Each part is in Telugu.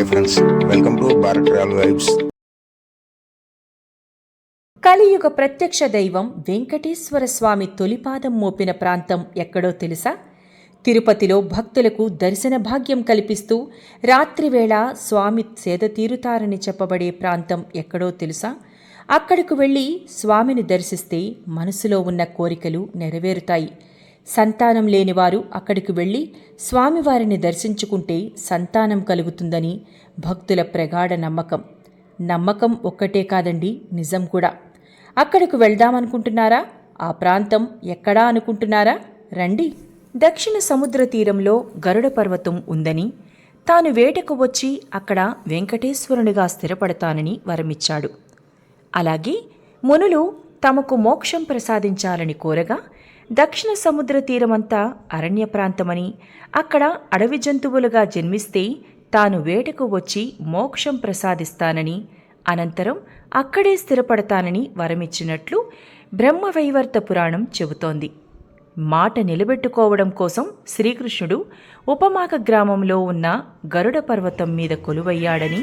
Hi friends welcome to Bharat travel vibes. కలియుగ ప్రత్యక్ష దైవం వెంకటేశ్వర స్వామి తొలిపాదం మోపిన ప్రాంతం ఎక్కడో తెలుసా? తిరుపతిలో భక్తులకు దర్శన భాగ్యం కల్పిస్తూ రాత్రివేళ స్వామి సేద తీరుతారని చెప్పబడే ప్రాంతం ఎక్కడో తెలుసా? అక్కడకు వెళ్ళి స్వామిని దర్శిస్తే మనసులో ఉన్న కోరికలు నెరవేరుతాయి. సంతానం లేనివారు అక్కడికి వెళ్ళి స్వామివారిని దర్శించుకుంటే సంతానం కలుగుతుందని భక్తుల ప్రగాఢ నమ్మకం. నమ్మకం ఒక్కటే కాదండి నిజం కూడా. అక్కడకు వెళ్దామనుకుంటున్నారా? ఆ ప్రాంతం ఎక్కడా అనుకుంటున్నారా? రండి. దక్షిణ సముద్ర తీరంలో గరుడ పర్వతం ఉందని తాను వేటకు వచ్చి అక్కడ వెంకటేశ్వరునిగా స్థిరపడతానని వరమిచ్చాడు. అలాగే మునులు తమకు మోక్షం ప్రసాదించాలని కోరగా దక్షిణ సముద్ర తీరమంతా అరణ్య ప్రాంతమని అక్కడ అడవి జంతువులుగా జన్మిస్తే తాను వేటకు వచ్చి మోక్షం ప్రసాదిస్తానని అనంతరం అక్కడే స్థిరపడతానని వరమిచ్చినట్లు బ్రహ్మవైవర్త పురాణం చెబుతోంది. మాట నిలబెట్టుకోవడం కోసం శ్రీకృష్ణుడు ఉపమాక గ్రామంలో ఉన్న గరుడ పర్వతం మీద కొలువయ్యాడని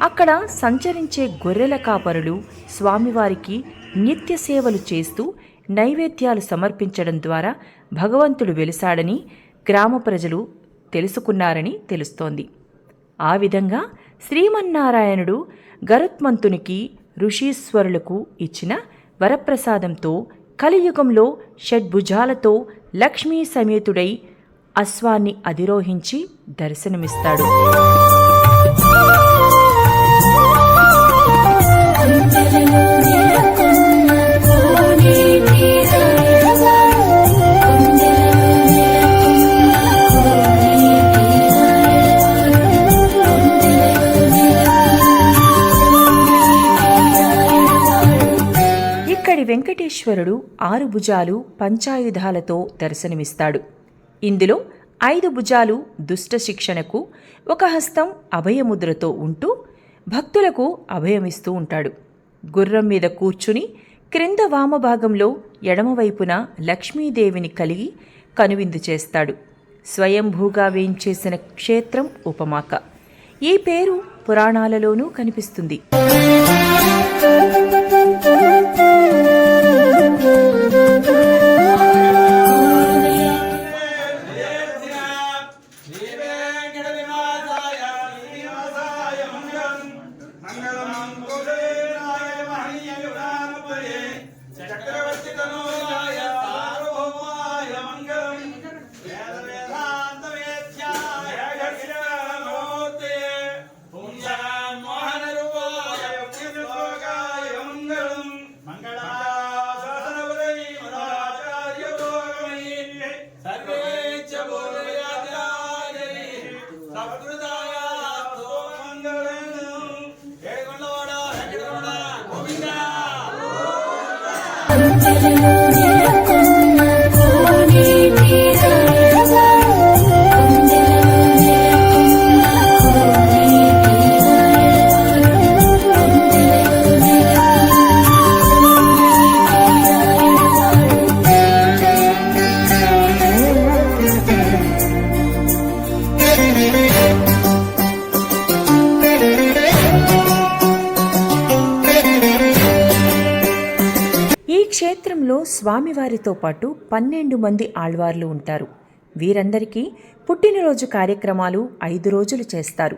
అక్కడ సంచరించే గొర్రెల కాపరులు స్వామివారికి నిత్య సేవలు చేస్తూ నైవేద్యాలు సమర్పించడం ద్వారా భగవంతుడు వెలిసాడని గ్రామ ప్రజలు తెలుసుకున్నారని తెలుస్తోంది. ఆ విధంగా శ్రీమన్నారాయణుడు గరుత్మంతునికి ఋషీశ్వరులకు ఇచ్చిన వరప్రసాదంతో కలియుగంలో షడ్భుజాలతో లక్ష్మీ సమేతుడై అశ్వాన్ని అధిరోహించి దర్శనమిస్తాడు. పరమేశ్వరుడు ఆరు భుజాలు పంచాయుధాలతో దర్శనమిస్తాడు. ఇందులో ఐదు భుజాలు దుష్ట శిక్షణకు ఒక హస్తం అభయముద్రతో ఉంటూ భక్తులకు అభయమిస్తూ ఉంటాడు. గుర్రం మీద కూర్చుని క్రింద వామభాగంలో ఎడమవైపున లక్ష్మీదేవిని కలిగి కనువిందు చేస్తాడు. స్వయంభూగా వేయించేసిన క్షేత్రం ఉపమాక. ఈ పేరు పురాణాలలోనూ కనిపిస్తుంది. చక్రవర్తి తనూజాయ క్షేత్రంలో స్వామివారితో పాటు పన్నెండు మంది ఆళ్వార్లు ఉంటారు. వీరందరికీ పుట్టినరోజు కార్యక్రమాలు ఐదు రోజులు చేస్తారు.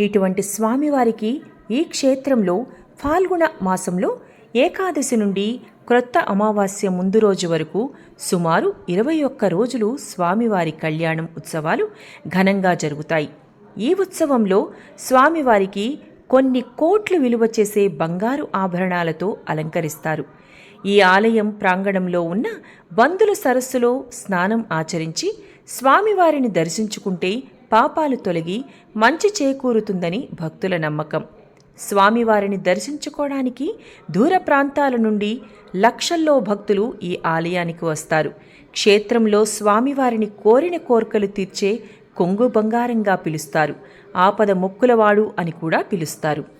ఇటువంటి స్వామివారికి ఈ క్షేత్రంలో ఫాల్గుణ మాసంలో ఏకాదశి నుండి క్రొత్త అమావాస్య ముందు రోజు వరకు సుమారు ఇరవై ఒక్క రోజులు స్వామివారి కళ్యాణం ఉత్సవాలు ఘనంగా జరుగుతాయి. ఈ ఉత్సవంలో స్వామివారికి కొన్ని కోట్లు విలువ చేసే బంగారు ఆభరణాలతో అలంకరిస్తారు. ఈ ఆలయం ప్రాంగణంలో ఉన్న బందుల సరస్సులో స్నానం ఆచరించి స్వామివారిని దర్శించుకుంటే పాపాలు తొలగి మంచి చేకూరుతుందని భక్తుల నమ్మకం. స్వామివారిని దర్శించుకోవడానికి దూర ప్రాంతాల నుండి లక్షల్లో భక్తులు ఈ ఆలయానికి వస్తారు. క్షేత్రంలో స్వామివారిని కోరిన కోర్కలు తీర్చే కొంగు బంగారంగా పిలుస్తారు. ఆపద మొక్కులవాడు అని కూడా పిలుస్తారు.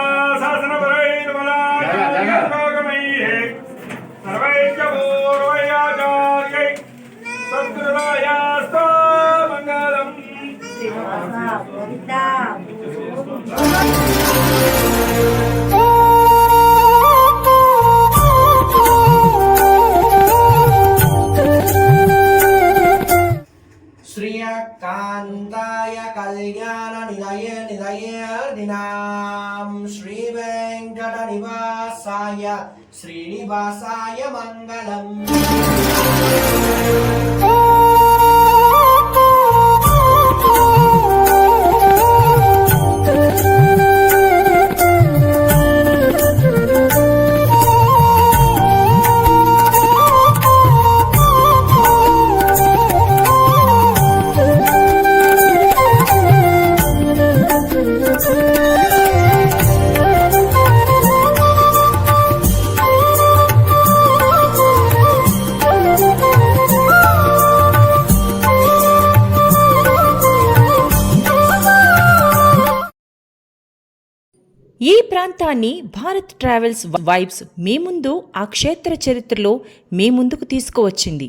మంగళాశాసనపరై దినాం శ్రీ వెంకట నివాసాయ శ్రీనివాసాయ మంగళం. ఈ ప్రాంతాన్ని భారత్ ట్రావెల్స్ వైబ్స్ మీ ముందు ఆ క్షేత్ర చరిత్రలో మీ ముందుకు తీసుకువచ్చింది.